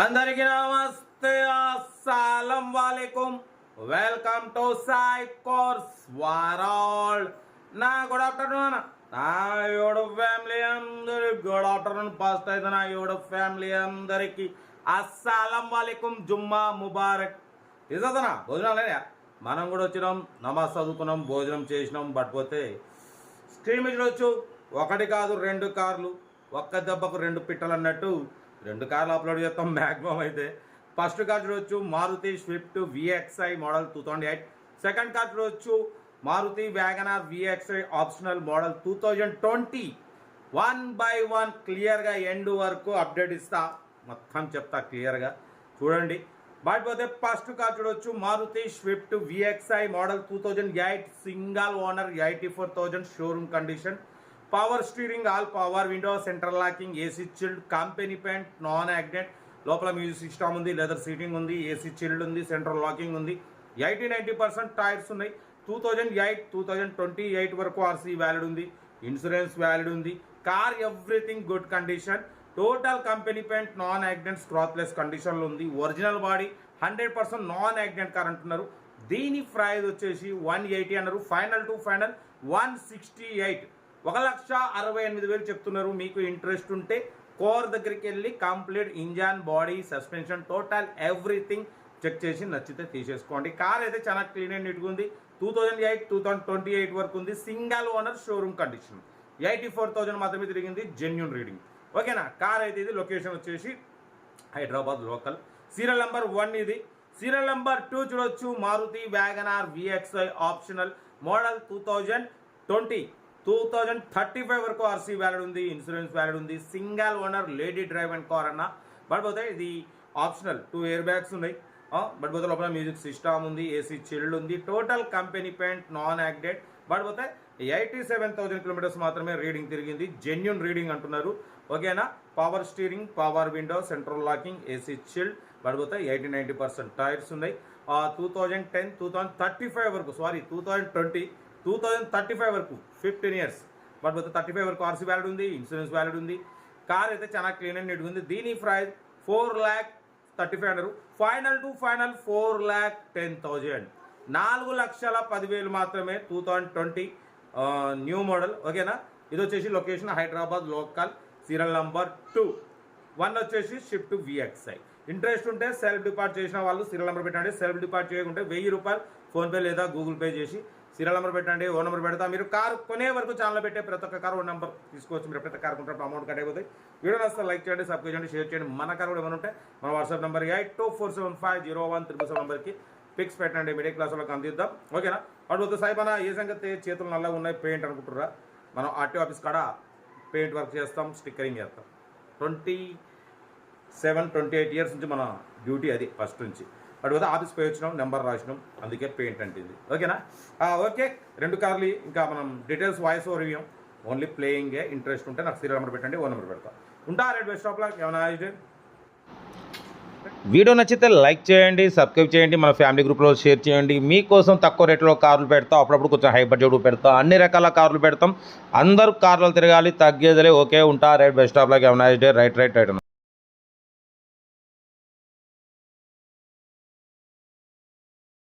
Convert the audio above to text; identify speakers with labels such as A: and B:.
A: అందరికీ నమస్తే అస్సలం వాలేకుం. వెల్కమ్ టు సాయి కోర్స్ వారాల్ నా గుడ్ ఆఫ్టర్నూన్. నా యోడు ఫ్యామిలీ అందరి గుడ్ ఆఫ్టర్నూన్. ఫస్ట్ అయితే నా యోడు ఫ్యామిలీ అందరికి అస్సలం వాలేకుం జుమ్మా ముబారక్. ఇదనా భోజనాలేనా మనం కూడా వచ్చినాం నమాజ్ చదువుకున్నాం భోజనం చేసినాం బట్ పోతే స్క్రీన్ ఒకటి కాదు రెండు కార్లు. ఒక్క దెబ్బకు రెండు పిట్టలు అన్నట్టు రెండు కార్లు అప్లోడ్ చేస్తాం మ్యాక్సిమం అయితే. ఫస్ట్ కార్ చూడొచ్చు Maruti Swift VXI model two thousand eight second car చూడొచ్చు Maruti WagonR VXI optional model two thousand twenty one by one క్లియర్గా ఎండ్ వరకు అప్డేట్ ఇస్తా. మొత్తం చెప్తా క్లియర్గా చూడండి. బట్ పోతే ఫస్ట్ కార్ చూడొచ్చు Maruti Swift VXI model two thousand eight single owner eighty four thousand showroom condition power steering all power window central locking AC chilled company paint non accident లోపల music system ఉంది leather seating ఉంది AC chilled ఉంది central locking ఉంది. Eighty ninety percent tyres ఉన్నాయి. Two thousand eight two thousand twenty eight వరకు RC valid ఉంది. Insurance valid ఉంది. Car everything good condition total company paint non accident scratchless కండిషన్లో ఉంది. Original body hundred percent non accident car అంటున్నారు దీని price వచ్చేసి one eighty అన్నారు. Final to final one sixty eight ఒక లక్ష అరవై ఎనిమిది వేలు చెప్తున్నారు. మీకు ఇంట్రెస్ట్ ఉంటే కోర్ దగ్గరికి వెళ్ళి complete engine body suspension total everything check చేసి నచ్చితే తీసేసుకోండి. కార్ అయితే చాలా క్లీన్ అండ్ నీట్గా ఉంది. Two thousand eight two thousand twenty eight వరకు ఉంది. Single owner showroom condition. Eighty four thousand మాత్రమే తిరిగింది. జెన్యున్ రీడింగ్ ఓకేనా? కార్ అయితే ఇది లొకేషన్ వచ్చేసి Hyderabad local. Serial number one ఇది. సీరియల్ నెంబర్ టూ చూడొచ్చు. Maruti wagon R VXI optional model two thousand twenty. Two thousand thirty five వరకు RC valid ఉంది ఇన్సూరెన్స్ వ్యాలిడ్ ఉంది single owner lady drive and car అన్న. But పోతే ఇది optional two air bags ఉన్నాయి. But పోతే లోపల మ్యూజిక్ సిస్టమ్ ఉంది ఏసీ చిల్డ్ ఉంది టోటల్ కంపెనీ పెయింట్ నాన్ యాక్డెడ్ బట్ పోతే ఎయిటీ సెవెన్ థౌసండ్ కిలోమీటర్స్ మాత్రమే రీడింగ్ తిరిగింది జెన్యున్ రీడింగ్ అంటున్నారు. ఓకేనా power steering power window central locking AC chilled but పోతే ఎయిటీ నైంటీ పర్సెంట్ టైర్స్ ఉన్నాయి. Two thousand ten two thousand thirty five వరకు sorry two thousand twenty two thousand thirty five వరకు fifteen years but పోతే thirty five వరకు RC valid ఉంది insurance valid ఉంది. Car అయితే చాలా క్లీన్ అండ్ నీట్ ఉంది. దీని price four lakh thirty five hundred final to final four lakh ten thousand నాలుగు లక్షల పదివేలు మాత్రమే two thousand twenty new model ఓకేనా ఇది వచ్చేసి location Hyderabad local serial number two one వచ్చేసి షిఫ్ట్ విఎక్స్ఐ ఇంట్రెస్ట్ ఉంటే సెల్ఫ్ డిపార్ట్ చేసిన వాళ్ళు సీరియల్ నెంబర్ పెట్టండి. సెల్ఫ్ డిపార్ట్ చేయకుంటే వెయ్యి రూపాయలు ఫోన్పే లేదా గూగుల్ పే చేసి సీరియల్ నెంబర్ పెట్టండి ఓ నెంబర్ పెడతా. మీరు కారు కొనే వరకు ఛానల్ పెట్టే ప్రతి ఒక్క కారు ఓ నెంబర్ తీసుకోవచ్చు. మీరు ప్రతి కారు కొంటారు అమౌంట్ కట్ అయిపోతుంది వీడియో నస్తే లైక్ చేయండి సబ్స్క్రైబ్ చేయండి షేర్ చేయండి. మన కారు కూడా ఏమైనా ఉంటే మన WhatsApp number eight two four seven five zero one triple seven నెంబర్కి పిక్స్ పెట్టండి. మిడిల్ క్లాస్ వాళ్ళకి అందిద్దాం. ఓకేనా అడుగుతా సాయిబానా ఏ సంగతి? చేతులు నల్లగా ఉన్నాయి పెయింట్ అనుకుంటుర్రా? మనం ఆర్టీ ఆఫీస్ కాడ? పెయింట్ వర్క్ చేస్తాం స్టిక్కరింగ్ చేస్తాం. Twenty seven twenty eight years నుంచి మన డ్యూటీ అది ఫస్ట్ నుంచి. అటు పోతే ఆఫీస్ పోయి వచ్చినాం నెంబర్ రాసినాం. అందుకే పెయింట్ అంటే ఇది ఓకేనా ఓకే. రెండు కార్లు ఇంకా మనం డీటెయిల్స్ వాయిస్ ఓవర్ ఇవ్వం. ఓన్లీ ప్లేయింగే ఇంట్రెస్ట్ ఉంటే నాకు సీరియల్ నెంబర్ పెట్టండి ఓ నెంబర్ పెడతాం. ఉంటా రెడ్ బెస్ట్ ఆఫ్ లాక్ ఏమైనా
B: వీడియో నచ్చితే లైక్ చేయండి సబ్స్క్రైబ్ చేయండి మన ఫ్యామిలీ గ్రూప్లో షేర్ చేయండి. మీకోసం తక్కువ రేట్లో కార్లు పెడతాం అప్పుడప్పుడు కొంచెం హై బడ్జెట్ పెడతాం అన్ని రకాల కార్లు పెడతాం. అందరూ కార్లు తిరగాలి తగ్గేదిలే. ఓకే ఉంటా right best of luck day right right right